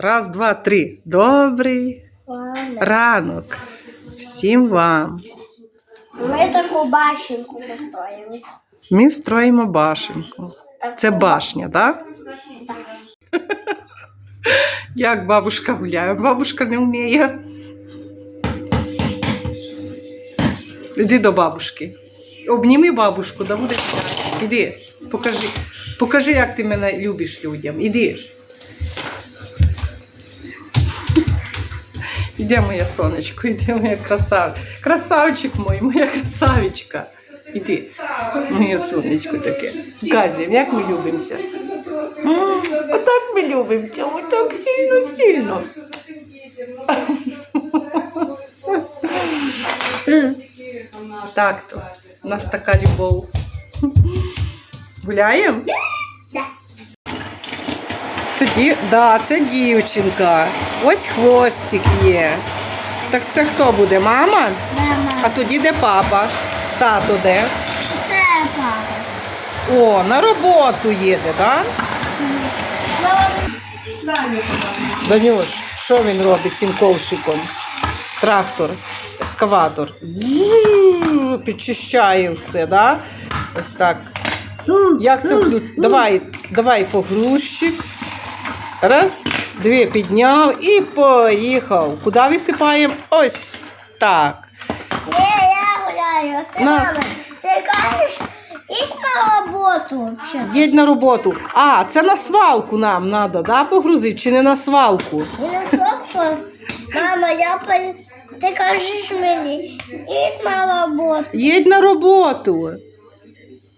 Раз, два, три. Добрий ранок. Всім вам. Ми таку башенку построїли. Ми строїмо башенку. Це башня, так? Як бабушка гуляє? Бабушка не вміє. Іди до бабушки. Обніми бабушку, да буде гуляти. Іди, покажи. Покажи, як ти мене любиш людям. Іди. Іде моє сонечко, іде моя красав... Красавчик мой, моя красавичка. Іди. Моє сонечко таке. Казі, як ми любимося? Отак ми любимося, отак сильно-сильно. Так то. У нас така любов. Гуляємо? Да. Це дів... да, це дівчинка. Ось хвостик є. Так це хто буде? Мама? А тоді де папа? Тато де? це папа. О, на роботу їде, так? Данюш, що він робить цим ковшиком? Трактор, ескаватор. Підчищає все, да? Ось так. Як це вклю... Давай, давай погрузчик. Раз, дві підняв і поїхав. Куди висипаємо? Ось так. Ні, я гуляю. Ти, Нас. мама, ти кажеш, їдь на роботу. Їдь на роботу. А, це на свалку нам треба, да, погрузити чи не на свалку? І на сопку. Мама, я по... Ти кажеш мені, їдь на роботу. Їдь на роботу.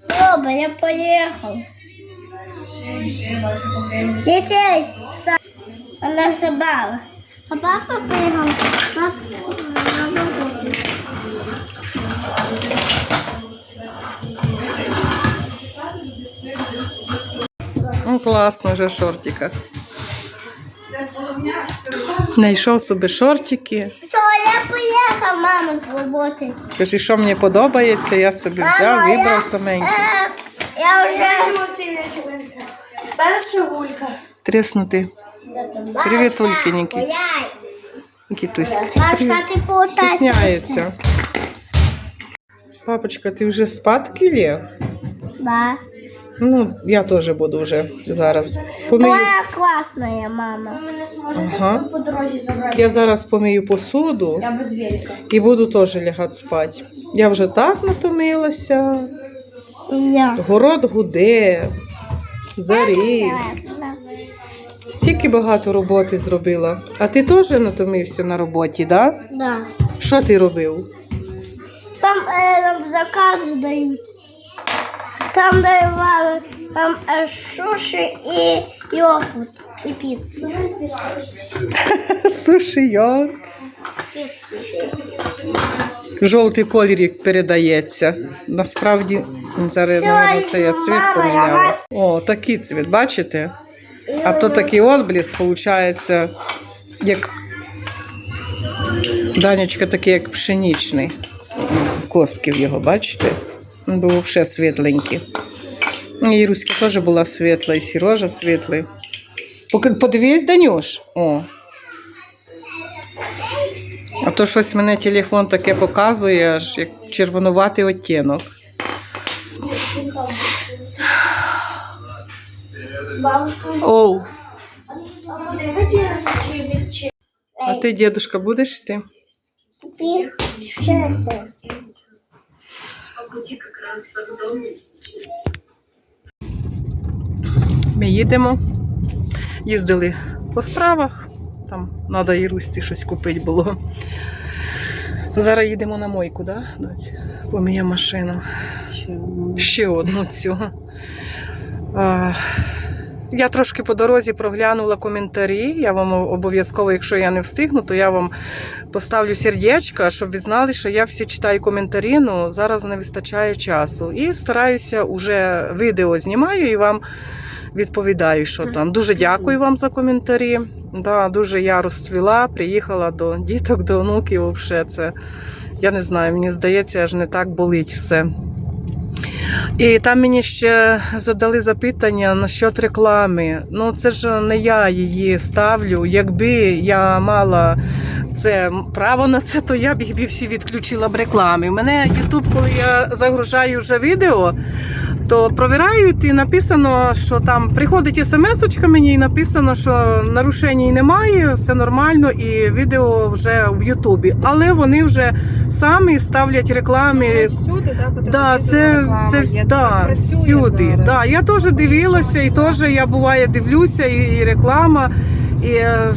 Добре, я поїхав. Дітей. Вона забрала. А папа поїхав на, на роботу. Ну, класно вже в шортиках. Знайшов собі шортики. Все, я поїхав, мама, з роботи. Кажи, що мені подобається, я собі взяв, вибрав саменький. Е, я вже... Перша гулька. Тріснути. Привіт, Улькіньки. Гуляй. Кітуська. Получається. Папочка, ти вже спадки лєв? Да. Ну, я теж буду вже зараз. Помию. Твоя класна, мама. Ага. по дорозі забрати. Я зараз помию посуду Я без велика. і буду теж лягати спати. Я вже так натомилася. Я. Город гуде, заріс. Стільки багато роботи зробила. А ти теж натомився на роботі, так? Да? Да. Що ти робив? Там е, нам закази дають. Там давали там е, суші і йогурт, і піцу. Суші йорк. Жовтий колір як передається. Насправді зараз наверно, це я цвіт поміняла. О, такий цвіт, бачите? А то такий отбліск, виходить, як Данечка такий, як пшеничний. Косків його, бачите? Він був взагалі світленький. І Іруська теж була світла, і Сірожа світлий. Подивись, Данюш. О. А то щось мене телефон таке показує, аж як червонуватий оттінок. Оу. а ти, дідушка, будеш йти? Тепер вчися. Ми їдемо. Їздили по справах. Там треба і Русці щось купити було. Зараз їдемо на мойку, да? Поміє машину. Ще одну цю. А, я трошки по дорозі проглянула коментарі. Я вам обов'язково, якщо я не встигну, то я вам поставлю сердечко, щоб ви знали, що я всі читаю коментарі, ну зараз не вистачає часу. І стараюся уже відео знімаю і вам відповідаю, що там. Дуже дякую вам за коментарі. Да, дуже я розцвіла, приїхала до діток, до онуків. Взагалі це я не знаю, мені здається, аж не так болить все. І там мені ще задали запитання насчет реклами. Ну це ж не я її ставлю. Якби я мала це право на це, то я б їх всі відключила б реклами. У мене Ютуб, коли я загружаю вже відео, то провіряють і написано, що там приходить смс-очка мені і написано, що нарушень немає, все нормально, і відео вже в Ютубі. Але вони вже самі ставлять реклами. Всюди, да, Да, це, це це да, всюди. Да, я теж дивилася, і теж я буває дивлюся, і, і реклама. І е,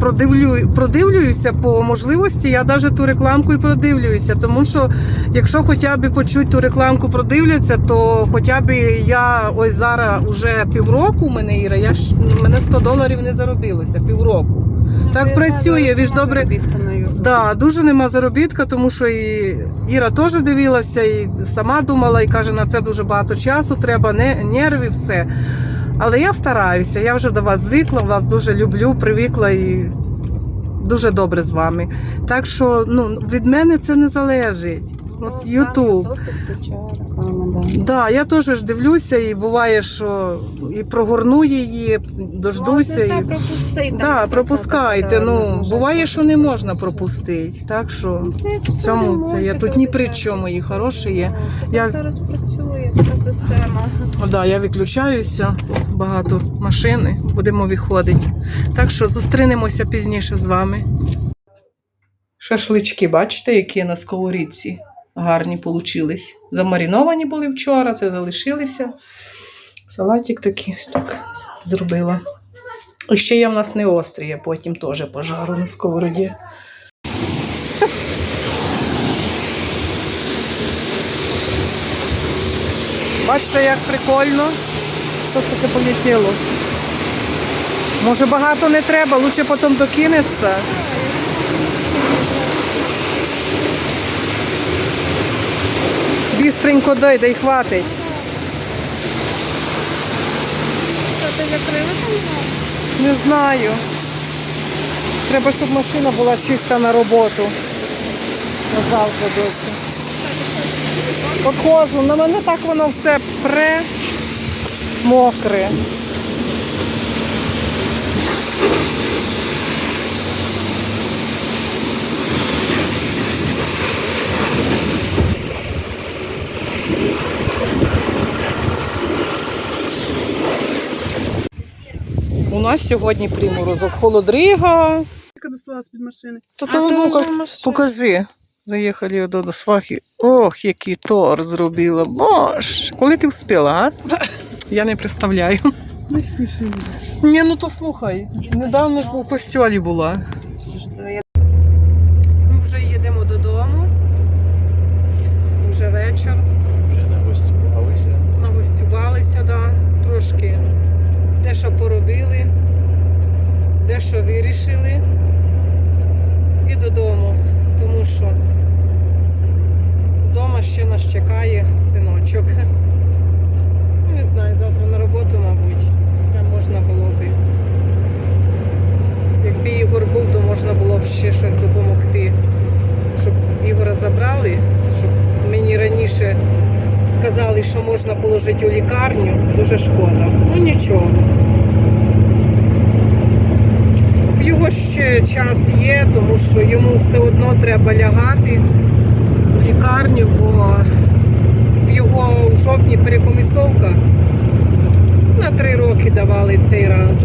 продивлю, продивлююся по можливості, я навіть ту рекламку і продивлююся. Тому що якщо хоча б почуть ту рекламку продивляться, то хоча б я ось зараз уже півроку мене Іра, я ж мене 100 доларів не заробилося півроку. Ну, так працює, знаю, ви ж сама добре-. Да, дуже нема заробітка, тому що і Іра теж дивилася, і сама думала, і каже, на це дуже багато часу треба, не, нерви, все. Але я стараюся, я вже до вас звикла, вас дуже люблю, привикла і дуже добре з вами. Так що ну, від мене це не залежить. Ну, От Ютуб. Реклами, да. Я теж ж дивлюся, і буває, що і прогорну її, дождуся. Можна І... да, пропускайте. так, Ну, буває, що не можна пропустити. Так що Це в цьому це я тут ні при чому, і хороше є. Ну, Я- зараз працює така система. О, да, я виключаюся, тут багато машини, будемо виходити. Так що зустрінемося пізніше з вами. Шашлички, бачите, які на сковорідці гарні получились. Замариновані були вчора, це залишилися. Салатик такий так зробила. І ще є в нас не острий, я потім теж пожару на сковороді. Бачите, як прикольно. Що це таке полетіло? Може багато не треба, лучше потім докинеться. Бістренько дай, дай хватить. Що ти закрила там? Не знаю. Треба, щоб машина була чиста на роботу. На завтра досі. Походжу, на мене так воно все пре мокре. Нас сьогодні приморозок. Холодрига. Яка достала з-під машини. Та то ну, ка- покажи. Заїхали до, до свахи. Ох, який тор зробила. Боже, коли ти вспіла, а? Я не представляю. Не сміши. Ні, ну то слухай. Недавно ж у костьолі була. Ми вже їдемо додому. Вже вечір. Вже нагостювалися. Нагостювалися, да. трошки дещо поробили, дещо вирішили. І додому. Тому що вдома ще нас чекає синочок. Ну, Не знаю, завтра на роботу, мабуть. Вже можна було би. Якби Ігор був, то можна було б ще щось допомогти. Щоб Ігора забрали, щоб мені раніше сказали, що можна положити у лікарню. Дуже шкода. Ну нічого. В ще час є, тому що йому все одно треба лягати в лікарню, бо його в жовтні перекомісовка на три роки давали цей раз.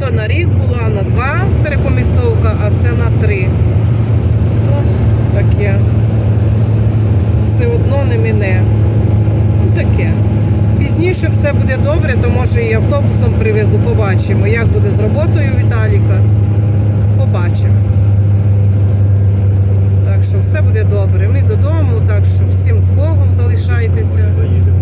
То на рік була, на два перекомісовка, а це на три. То таке. може і автобусом привезу, побачимо. Як буде з роботою Віталіка, побачимо. Так що все буде добре. Ми додому, так що всім з Богом залишайтеся. Заїдемо.